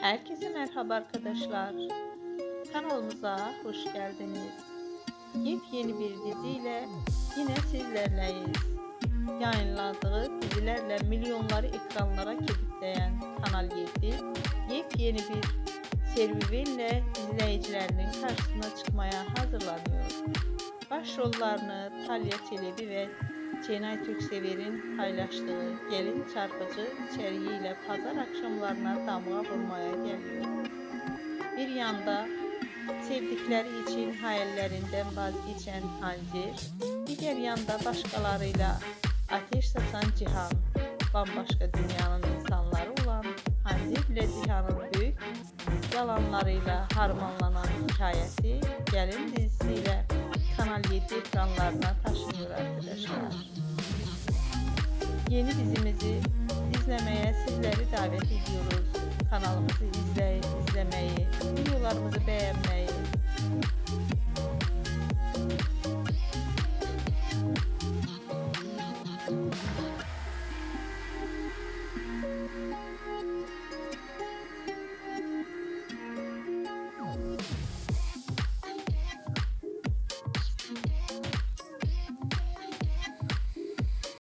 Herkese merhaba arkadaşlar. Kanalımıza hoş geldiniz. Yepyeni bir diziyle yine sizlerleyiz. Yayınladığı dizilerle milyonları ekranlara kilitleyen Kanal 7 yepyeni bir serüvenle izleyicilerinin karşısına çıkmaya hazırlanıyor. Başrollarını Talya Çelebi ve Cenay Türksever'in paylaştığı gelin çarpıcı içeriğiyle pazar akşamlarına damga vurmaya geliyor. Bir yanda sevdikleri için hayallerinden vazgeçen Hancir, diğer yanda başkalarıyla ateş saçan Cihan, bambaşka dünyanın insanları olan Hancir ile Cihan'ın büyük yalanlarıyla harmanlanan hikayesi Gelin dizisiyle 7 ekranlarına taşınıyor arkadaşlar. Yeni dizimizi izlemeye sizleri davet ediyoruz. Kanalımızı izley, izlemeyi, videolarımızı beğenmeyi,